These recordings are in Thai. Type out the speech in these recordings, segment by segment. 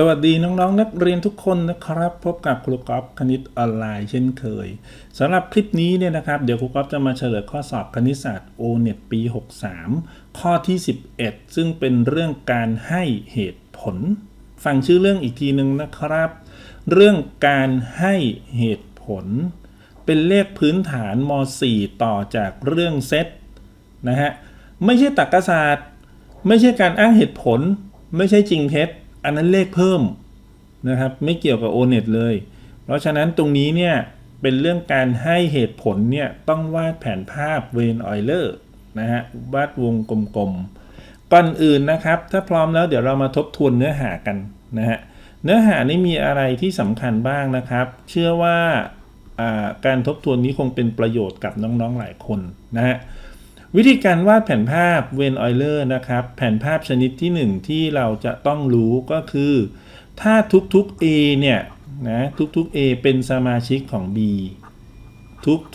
สวัสดีน้องๆนนักเรียนทุกคนนะครับ พบกับครูกอฟคณิตออนไลน์เช่นเคยสำหรับคลิปนี้เนี่ยนะครับเดี๋ยวครูกอฟจะมาเฉลยข้อสอบคณิตศาสตร์ O-NET ปี 63 ข้อที่ 11 ซึ่งเป็นเรื่องการให้เหตุผล ฟังชื่อเรื่องอีกทีหนึ่งนะครับ เรื่องการให้เหตุผล เป็นเลขพื้นฐานม .4 ต่อจากเรื่องเซตนะฮะไม่ใช่ตรรกศาสตร์ ไม่ใช่การอ้างเหตุผล ไม่ใช่จริงเท็จ อันนั้นเลขเพิ่มนะครับ ไม่เกี่ยวกับ o n e t เลย เพราะฉะนั้นตรงนี้เนี่ย เป็นเรื่องการให้เหตุผลเนี่ย ต้องวาดแผนภาพเวนออยเลอร์นะฮะวาดวงกลมๆ ก่อนอื่นนะครับ ถ้าพร้อมแล้วเดี๋ยวเรามาทบทวนเนื้อหากันนะฮะเนื้อหานี้มีอะไรที่สำคัญบ้างนะครับ เชื่อว่าการทบทวนนี้คงเป็นประโยชน์กับน้องๆหลายคนนะฮะ วิธีการวาดแผนภาพเวนออยเลอร์นะครับ แผนภาพชนิดที่ 1 ที่เราจะต้องรู้ก็คือ ถ้าทุกๆ A เนี่ยนะทุกๆ A เป็นสมาชิกของ B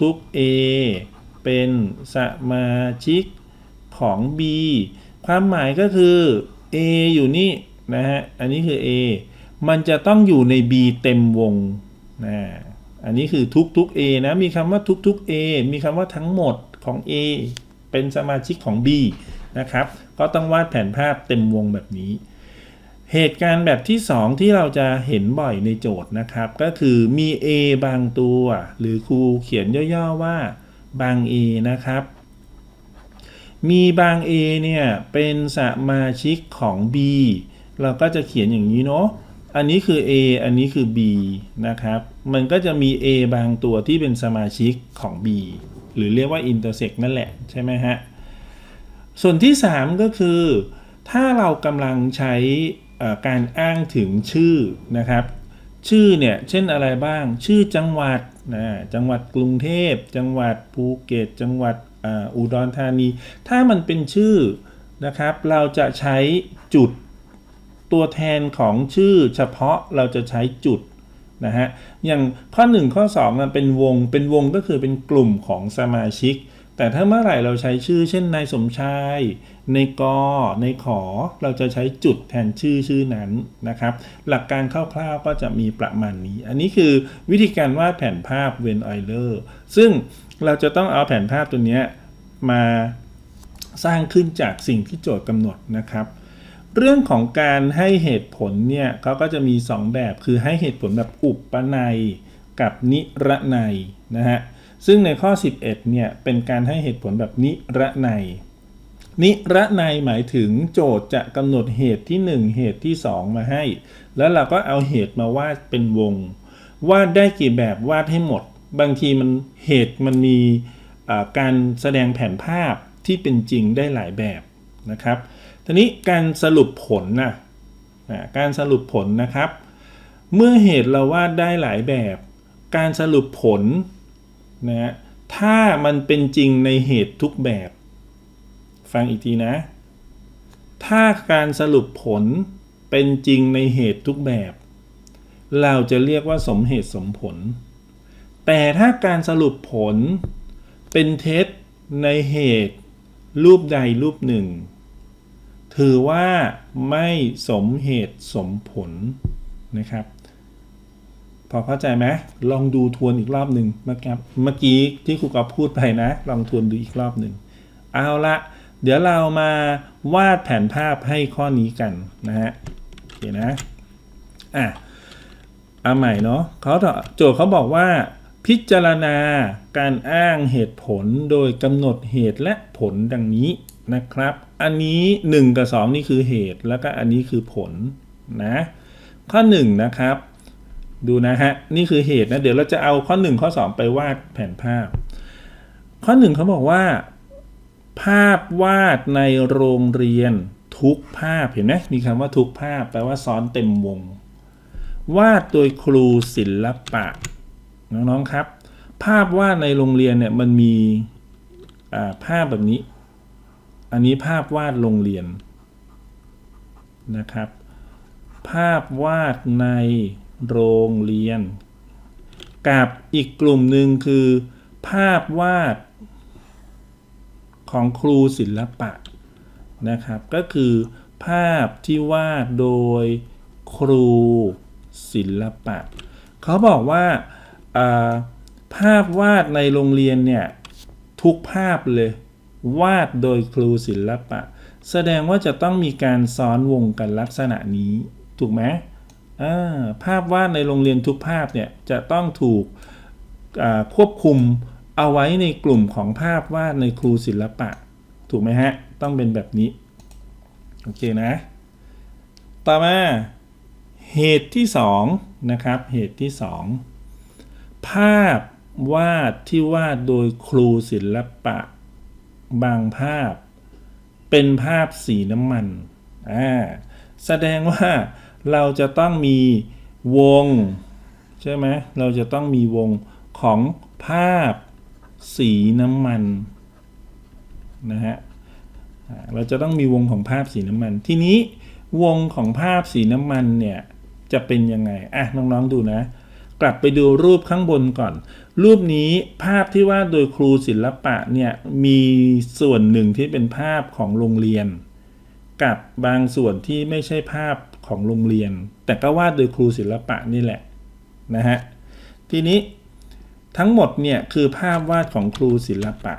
ทุกๆ A เป็นสมาชิกของ B ความหมายก็คือ A อยู่นี่นะฮะ อันนี้คือ A มันจะต้องอยู่ใน B เต็มวงนะ อันนี้คือทุกๆ A นะ มีคำว่าทุกๆ A มีคำว่าทั้งหมดของ A เป็นสมาชิกของ B นะครับ ก็ต้องวาดแผนภาพเต็มวงแบบนี้ เหตุการณ์แบบที่ 2 ที่เราจะเห็นบ่อยในโจทย์นะครับ ก็คือมี A บางตัว หรือครูเขียนย่อๆว่าบาง A นะครับมีบาง A เนี่ยเป็นสมาชิกของ B เราก็จะเขียนอย่างนี้เนาะ อันนี้คือ A อันนี้คือ B นะครับ มันก็จะมี A บางตัวที่เป็นสมาชิกของ B หรือเรียกว่า intersect นั่นแหละใช่ไหมฮะ ส่วนที่ 3 ก็คือ ถ้าเรากำลังใช้การอ้างถึงชื่อนะครับ ชื่อเนี่ยเช่นอะไรบ้าง ชื่อจังหวัดนะจังหวัดกรุงเทพ จังหวัดภูเก็ต จังหวัดอุดรธานี ถ้ามันเป็นชื่อนะครับ เราจะใช้จุดตัวแทนของชื่อเฉพาะเราจะใช้จุด นะฮะอย่างข้อ 1 ข้อ2มันเป็นวงเป็นวงก็คือเป็นกลุ่มของสมาชิก แต่ถ้าเมื่อไหร่เราใช้ชื่อเช่นนายสมชายในกอในขอเราจะใช้จุดแทนชื่อชื่อนั้นนะครับ หลักการคร่าวๆก็จะมีประมาณนี้ อันนี้คือวิธีการวาดแผนภาพเวนออเลอร์ซึ่งเราจะต้องเอาแผนภาพตัวนี้มาสร้างขึ้นจากสิ่งที่โจทย์กำหนดนะครับ เรื่องของการให้เหตุผลเนี่ยเขาก็จะมี 2 แบบคือให้เหตุผลแบบอุปนัยกับนิรนัยนะฮะซึ่งในข้อ 11เนี่ยเป็นการให้เหตุผลแบบนิรนัย นิรนัยหมายถึงโจทย์จะกำหนดเหตุที่ 1 เหตุที่ 2 มาให้ แล้วเราก็เอาเหตุมาวาดเป็นวง วาดได้กี่แบบวาดให้หมด บางทีมันเหตุมันมีการแสดงแผนภาพที่เป็นจริงได้หลายแบบนะครับ ทีนี้การสรุปผลนะการสรุปผลนะครับ เมื่อเหตุเราวาดได้หลายแบบ การสรุปผลนะถ้ามันเป็นจริงในเหตุทุกแบบ ฟังอีกทีนะ ถ้าการสรุปผลเป็นจริงในเหตุทุกแบบ เราจะเรียกว่าสมเหตุสมผล แต่ถ้าการสรุปผลเป็นเท็จในเหตุรูปใดรูปหนึ่ง ถือว่าไม่สมเหตุสมผลนะครับ พอเข้าใจไหมลองดูทวนอีกรอบหนึ่งเมื่อกี้เมื่อกี้ที่ครูกอพูดไปนะ ลองทวนดูอีกรอบหนึ่งเอาละเดี๋ยวเรามาวาดแผนภาพให้ข้อนี้กันนะฮะโอเคนะอะเอาใหม่เนาะเขาโจทย์เขาบอกว่าพิจารณาการอ้างเหตุผลโดยกำหนดเหตุและผลดังนี้ นะครับ อันนี้ 1 กับ 2 นี่คือเหตุ แล้วก็อันนี้คือผลนะ ข้อ 1 นะครับ ดูนะฮะ นี่คือเหตุนะ เดี๋ยวเราจะเอาข้อ 1 ข้อ 2 ไปวาดแผนภาพ ข้อ 1เขาบอกว่า ภาพวาดในโรงเรียนทุกภาพเห็นไหมมีคำว่าทุกภาพ แปลว่าซ้อนเต็มวง วาดโดยครูศิลปะ น้องๆครับ ภาพวาดในโรงเรียนเนี่ยมันมีภาพแบบนี้ อันนี้ภาพวาดโรงเรียนนะครับ ภาพวาดในโรงเรียน กับอีกกลุ่มหนึ่งคือ ภาพวาดของครูศิลปะนะครับ ก็คือภาพที่วาดโดยครูศิลปะ เขาบอกว่าาภาพวาดในโรงเรียนเนี่ย ทุกภาพเลย วาดโดยครูศิลปะ แสดงว่าจะต้องมีการซ้อนวงกันลักษณะนี้ ถูกไหมภาพวาดในโรงเรียนทุกภาพเนี่ยจะต้องถูกควบคุมเอาไว้ในกลุ่มของภาพวาดในครูศิลปะ ถูกไหมฮะ ต้องเป็นแบบนี้ โอเคนะ ต่อมาเหตุที่สองนะครับ เหตุที่สองภาพวาดที่วาดโดยครูศิลปะ บางภาพ เป็นภาพสีน้ำมันอ่าแสดงว่าเราจะต้องมีวง ใช่ไหมเราจะต้องมีวงของภาพสีน้ำมันนะฮะเราจะต้องมีวงของภาพสีน้ำมัน ทีนี้วงของภาพสีน้ำมันเนี่ยจะเป็นยังไงอะน้องๆดูนะ กลับไปดูรูปข้างบนก่อน รูปนี้ภาพที่วาดโดยครูศิลปะเนี่ยมีส่วนหนึ่งที่เป็นภาพของโรงเรียน กับบางส่วนที่ไม่ใช่ภาพของโรงเรียน แต่ก็วาดโดยครูศิลปะนี่แหละนะฮะทีนี้ทั้งหมดเนี่ยคือภาพวาดของครูศิลปะ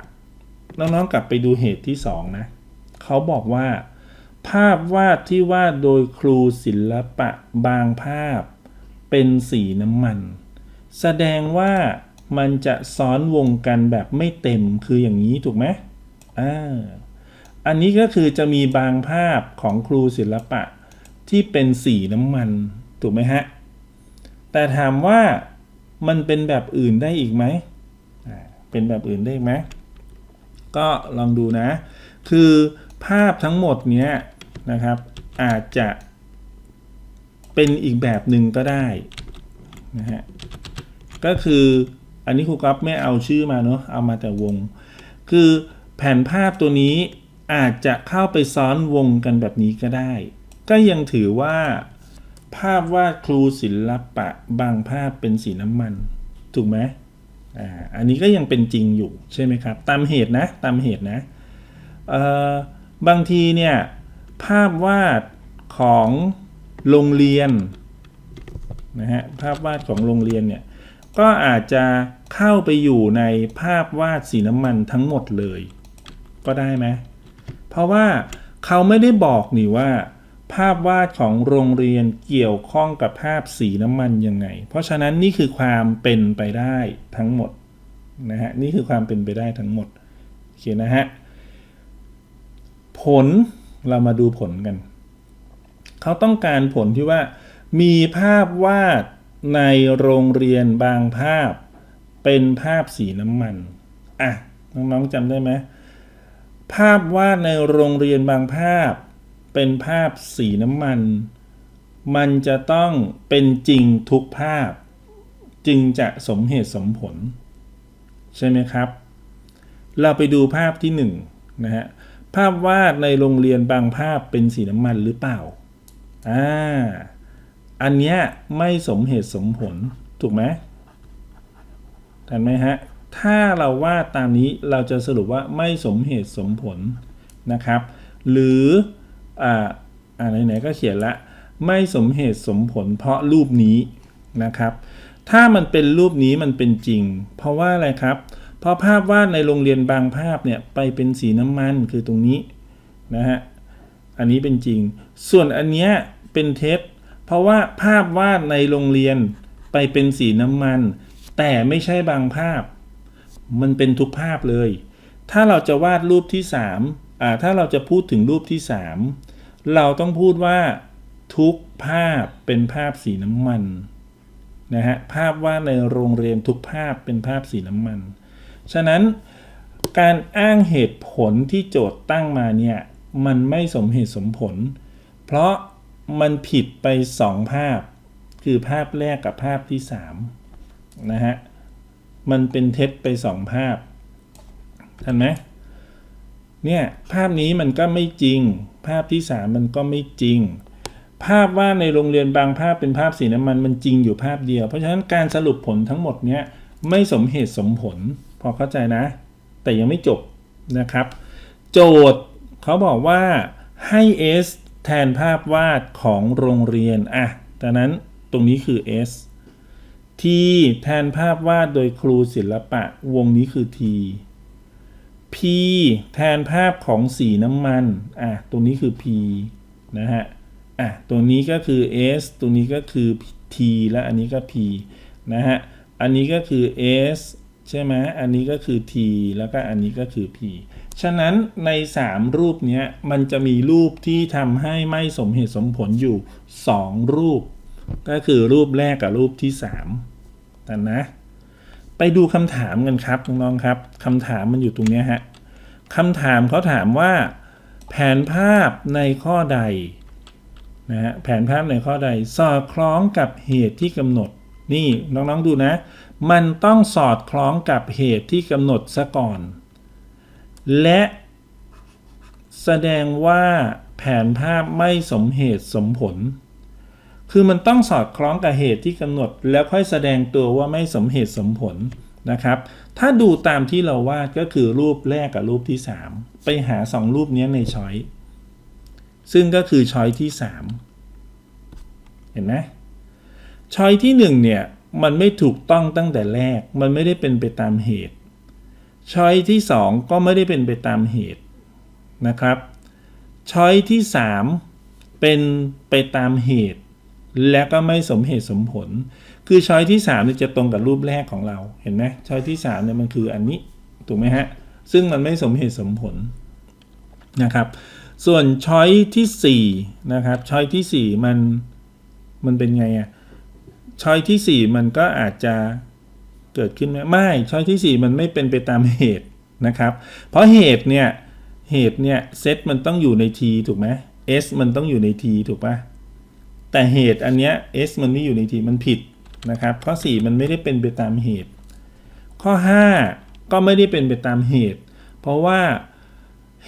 น้องๆกลับไปดูเหตุที่สองนะเขาบอกว่า ภาพวาดที่วาดโดยครูศิลปะบางภาพ เป็นสีน้ำมัน แสดงว่ามันจะซ้อนวงกันแบบไม่เต็มคืออย่างนี้ถูกไหมอ่าอันนี้ก็คือจะมีบางภาพของครูศิลปะที่เป็นสีน้ำมัน ถูกไหมฮะ แต่ถามว่ามันเป็นแบบอื่นได้อีกไหม เป็นแบบอื่นได้ไหม ก็ลองดูนะ คือภาพทั้งหมดเนี้ยนะครับ อาจจะ เป็นอีกแบบหนึ่งก็ได้นะฮะก็คืออันนี้ครูก๊อฟไม่เอาชื่อมาเนาะเอามาแต่วง คือแผ่นภาพตัวนี้อาจจะเข้าไปซ้อนวงกันแบบนี้ก็ได้ ก็ยังถือว่า ภาพวาดครูศิลปะบางภาพเป็นสีน้ำมัน ถูกไหมอ่าอันนี้ก็ยังเป็นจริงอยู่ใช่ไหมครับ ตามเหตุนะตามเหตุนะเอ่อบางทีเนี่ยภาพวาดของ โรงเรียนนะฮะภาพวาดของโรงเรียนเนี่ยก็อาจจะเข้าไปอยู่ในภาพวาดสีน้ำมันทั้งหมดเลย ก็ได้ไหมเพราะว่าเขาไม่ได้บอกนี่ว่า ภาพวาดของโรงเรียนเกี่ยวข้องกับภาพสีน้ำมันยังไง เพราะฉะนั้นนี่คือความเป็นไปได้ทั้งหมดนะฮะนี่คือความเป็นไปได้ทั้งหมดโอเคนะฮะผลเรามาดูผลกัน เขาต้องการผลที่ว่า มีภาพวาดในโรงเรียนบางภาพ เป็นภาพสีน้ำมันอะน้องๆจำได้ไหมภาพวาดในโรงเรียนบางภาพ เป็นภาพสีน้ำมัน มันจะต้องเป็นจริงทุกภาพ จึงจะสมเหตุสมผล ใช่ไหมครับ เราไปดูภาพที่หนึ่งนะฮะภาพวาดในโรงเรียนบางภาพเป็นสีน้ำมันหรือเปล่า อ่า อันเนี้ยไม่สมเหตุสมผล ถูกไหมทันไหมฮะ ถ้าเราวาดตามนี้เราจะสรุปว่าไม่สมเหตุสมผลนะครับ หรือ อ่าอ่าไหนๆก็เขียนละ ไม่สมเหตุสมผล เพราะรูปนี้นะครับ ถ้ามันเป็นรูปนี้มันเป็นจริง เพราะว่าอะไรครับ เพราะภาพวาดในโรงเรียนบางภาพเนี่ยไปเป็นสีน้ำมันคือตรงนี้นะฮะ อันนี้เป็นจริง ส่วนอันเนี้ย เป็นเท็จเพราะว่าภาพวาดในโรงเรียนไปเป็นสีน้ำมัน แต่ไม่ใช่บางภาพ มันเป็นทุกภาพเลย ถ้าเราจะวาดรูปที่สามอ่าถ้าเราจะพูดถึงรูปที่สามเราต้องพูดว่าทุกภาพเป็นภาพสีน้ำมันนะฮะภาพวาดในโรงเรียนทุกภาพเป็นภาพสีน้ำมัน ฉะนั้นการอ้างเหตุผลที่โจทย์ตั้งมาเนี่ยมันไม่สมเหตุสมผล เพราะ มันผิดไปสองภาพ คือภาพแรกกับภาพที่สามนะฮะ มันเป็นเท็จไปสองภาพทันไหมเนี่ย ภาพนี้มันก็ไม่จริง ภาพที่สามมันก็ไม่จริง ภาพว่าในโรงเรียนบางภาพเป็นภาพสีน้ำมันมันจริงอยู่ภาพเดียว เพราะฉะนั้นการสรุปผลทั้งหมดเนี้ยไม่สมเหตุสมผล พอเข้าใจนะ แต่ยังไม่จบนะครับ โจทย์เขาบอกว่าให้ S แทนภาพวาดของโรงเรียนอะดังนั้นตรงนี้คือ S T แทนภาพวาดโดยครูศิลปะ วงนี้คือ T P แทนภาพของสีน้ำมัน อะ ตรงนี้คือ P นะฮะ อะ ตรงนี้ก็คือ S ตรงนี้ก็คือ T และอันนี้ก็ P นะฮะ อันนี้ก็คือ S ใช่ไหม อันนี้ก็คือ T แล้วก็อันนี้ก็คือ P ฉะนั้นใน 3 รูปนี้มันจะมีรูปที่ทำให้ไม่สมเหตุสมผลอยู่ 2 รูป ก็คือรูปแรกกับรูปที่3แต่นะ ไปดูคำถามกันครับน้องๆครับคำถามมันอยู่ตรงนี้ฮะคำถามเขาถามว่า แผนภาพในข้อใดนะฮะแผนภาพในข้อใดสอดคล้องกับเหตุที่กำหนด นี่น้องๆดูนะ มันต้องสอดคล้องกับเหตุที่กำหนดซะก่อน และแสดงว่าแผนภาพไม่สมเหตุสมผล คือมันต้องสอดคล้องกับเหตุที่กำหนด แล้วค่อยแสดงตัวว่าไม่สมเหตุสมผลนะครับ ถ้าดูตามที่เราวาดก็คือรูปแรกกับรูปที่ 3 ไปหา 2 รูปนี้ในช้อย ซึ่งก็คือช้อยที่ 3 เห็นไหมช้อยที่ 1 เนี่ย มันไม่ถูกต้องตั้งแต่แรก มันไม่ได้เป็นไปตามเหตุ ช้อยที่ 2 ก็ไม่ได้เป็นไปตามเหตุนะครับช้อยที่ 3 เป็นไปตามเหตุ และก็ไม่สมเหตุสมผล คือช้อยที่3เนี่ยจะตรงกับรูปแรกของเราเห็นไหมช้อยที่3เนี่ยมันคืออันนี้ถูกไหมฮะซึ่งมันไม่สมเหตุสมผลนะครับส่วนช้อยที่4นะครับช้อยที่4มันมันเป็นไงอะช้อยที่ 4 มันก็อาจจะ เกิดขึ้นไหมไม่ช้อยที่ 4 มันไม่เป็นไปตามเหตุนะครับ เพราะเหตุเนี่ยเหตุเนี่ยเซตมันต้องอยู่ใน t ถูกไหม s มันต้องอยู่ใน t ถูกปะแต่เหตุอันเนี้ย s มันไม่อยู่ใน t มันผิดนะครับ ข้อ 4 มันไม่ได้เป็นไปตามเหตุ ข้อ 5 ก็ไม่ได้เป็นไปตามเหตุ เพราะว่า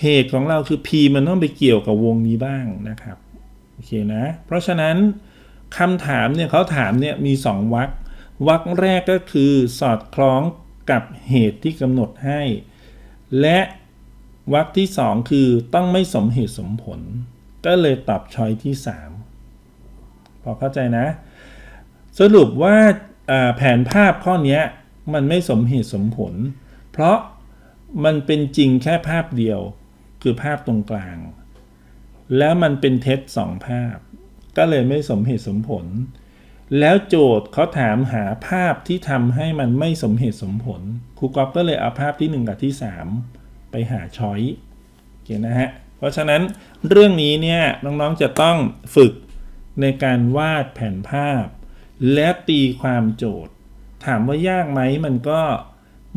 เหตุของเราคือ p มันต้องไปเกี่ยวกับวงนี้บ้างนะครับโอเคนะ เพราะฉะนั้นคำถามเนี่ยเขาถามเนี่ยมี 2วรรค วรรคแรกก็คือสอดคล้องกับเหตุที่กำหนดให้ และวรรคที่2คือต้องไม่สมเหตุสมผล ก็เลยตอบช้อยที่3พอเข้าใจนะ สรุปว่าแผนภาพข้อนี้มันไม่สมเหตุสมผล เพราะมันเป็นจริงแค่ภาพเดียว คือภาพตรงกลาง แล้วมันเป็นเท็จสองภาพ ก็เลยไม่สมเหตุสมผล แล้วโจทย์เขาถามหาภาพที่ทำให้มันไม่สมเหตุสมผลครูก๊อฟก็เลยเอาภาพที่ 1 กับที่ 3 ไปหาช้อยโอเคนะฮะ เพราะฉะนั้นเรื่องนี้เนี่ยน้องๆจะต้องฝึกในการวาดแผนภาพ และตีความโจทย์ ถามว่ายากไหมมันก็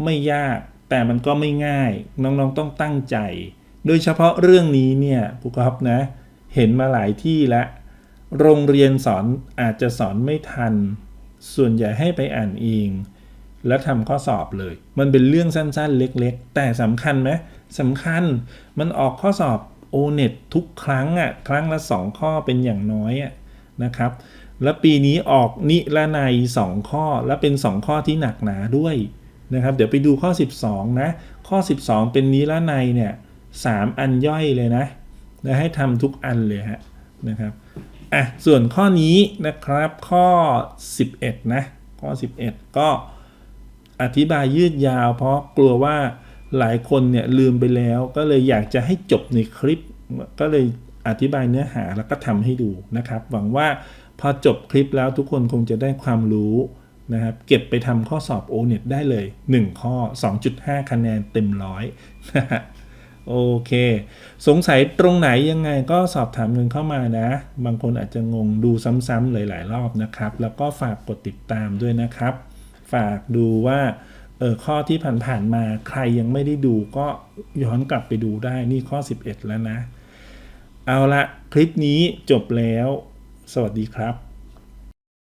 ไม่ยากแต่มันก็ไม่ง่ายน้องๆต้องตั้งใจ โดยเฉพาะเรื่องนี้เนี่ยครูก๊อฟนะ เห็นมาหลายที่แล้ว โรงเรียนสอนอาจจะสอนไม่ทัน ส่วนใหญ่ให้ไปอ่านเอง แล้วทำข้อสอบเลย มันเป็นเรื่องสั้นๆ เล็กๆ แต่สำคัญไหมสำคัญมันออกข้อสอบ o n e t ทุกครั้งอะ ครั้งละ 2 ข้อเป็นอย่างน้อยอะนะครับ แล้วปีนี้ออกนิรนัย2ข้อ และเป็น 2 ข้อที่หนักหนาด้วยนะครับ เดี๋ยวไปดูข้อ 12 นะ ข้อ 12 เป็นนิรนัยเนี่ย3อันย่อยเลยนะและให้ทำทุกอันเลยฮะนะครับ อะส่วนข้อนี้นะครับข้อ 11 นะข้อ 11 ก็อธิบายยืดยาว เพราะกลัวว่าหลายคนเนี่ยลืมไปแล้ว ก็เลยอยากจะให้จบในคลิป ก็เลยอธิบายเนื้อหาแล้วก็ทำให้ดูนะครับ หวังว่าพอจบคลิปแล้วทุกคนคงจะได้ความรู้นะครับ เก็บไปทำข้อสอบ o n e t ได้เลย 1 ข้อ 2.5 คะแนนเต็มร้อยนะฮะ โอเค สงสัยตรงไหนยังไงก็สอบถามกันเข้ามานะ บางคนอาจจะงงดูซ้ำๆหลาย ๆ รอบนะครับ แล้วก็ฝากกดติดตามด้วยนะครับ ฝากดูว่าเออข้อที่ผ่านๆมาใครยังไม่ได้ดูก็ย้อนกลับไปดูได้นี่ข้อ 11 แล้วนะ เอาละคลิปนี้จบแล้ว สวัสดีครับ